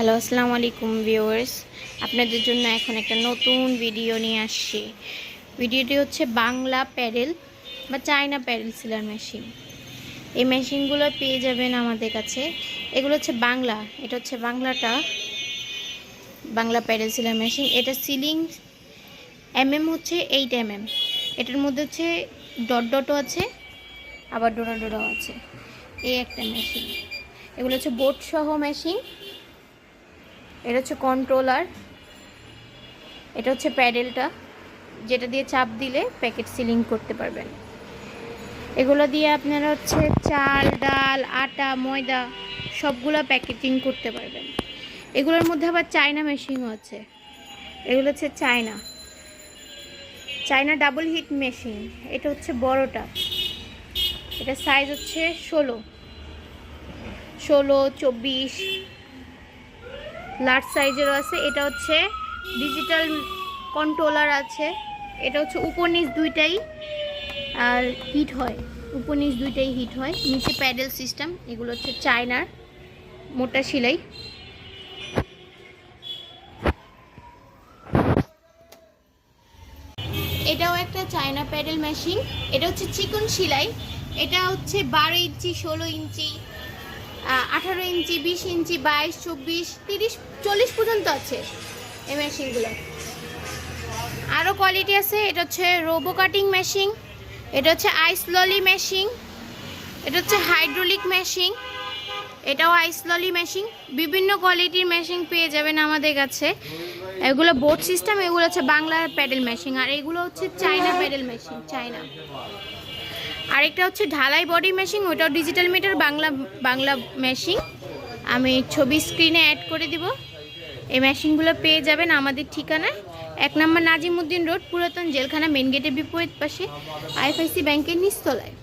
Hello আসসালামু আলাইকুম viewers আপনাদের জন্য এখন একটা নতুন ভিডিও নিয়ে আসছি। ভিডিওটি হচ্ছে বাংলা প্যাডেল বা চায়না প্যাডেল সিলার মেশিন এই মেশিনগুলো পেয়ে যাবেন আমাদের কাছে। এগুলো হচ্ছে বাংলা। এটা হচ্ছে বাংলাটা। বাংলা প্যাডেল সিলার মেশিন এটা সিলিং এমএম হচ্ছে এইট এমএম এটার মধ্যে হচ্ছে ডট ডটও আছে, আবার ডোরা ডোরাও আছে। এই একটা মেশিন এগুলো হচ্ছে বোট সহ মেশিন এটা হচ্ছে কন্ট্রোলার এটা হচ্ছে প্যাডেলটা, যেটা দিয়ে চাপ দিলে প্যাকেট সিলিং করতে পারবেন। এগুলো দিয়ে আপনারা হচ্ছে চাল, ডাল, আটা, ময়দা, সবগুলো প্যাকেটিং করতে পারবেন। এগুলোর মধ্যে আবার চায়না মেশিনও আছে। এগুলো হচ্ছে China. China double heat machine এটা হচ্ছে বড়টা। এটা সাইজ হচ্ছে ষোলো। ষোলো, চব্বিশ লার্জ সাইজেরও আছে। এটা হচ্ছে ডিজিটাল কন্ট্রোলার আছে। এটা হচ্ছে উপর নিচ দুইটাই, আর হিট হয়। উপর নিচ দুইটাই হিট হয়। নিচে প্যাডেল সিস্টেম এগুলো হচ্ছে চায়নার মোটা সেলাই। এটাও একটা চায়না প্যাডেল মেশিন এটা হচ্ছে চিকন সেলাই। এটা হচ্ছে বারো ইঞ্চি, ষোলো ইঞ্চি আঠারো ইঞ্চি, বিশ ইঞ্চি, বাইশ, চব্বিশ, তিরিশ, চল্লিশ পর্যন্ত আছে এই মেশিনগুলো। আরও কোয়ালিটি আছে, এটা হচ্ছে রোবো কাটিং মেশিন এটা হচ্ছে আইস ললি মেশিন এটা হচ্ছে হাইড্রোলিক মেশিন এটাও আইস ললি মেশিন বিভিন্ন কোয়ালিটির মেশিন পেয়ে যাবেন আমাদের কাছে। এগুলো বোর্ড সিস্টেম এগুলো হচ্ছে বাংলা প্যাডেল মেশিন আর এগুলো হচ্ছে চায়না প্যাডেল মেশিন চায়না আরেকটা হচ্ছে ঢালাই বডি মেশিং ওটাও digital meter Bangla Bangla machine আমি ছবি স্ক্রিনে অ্যাড করে দিব। এই মেশিনগুলো পেয়ে যাবেন আমাদের ঠিকানায়। এক নম্বর নাজিমুদ্দিন রোড, পুরাতন জেলখানা মেন গেটের বিপরীত পাশে, আইএফআইসি ব্যাংকের নিচতলায়।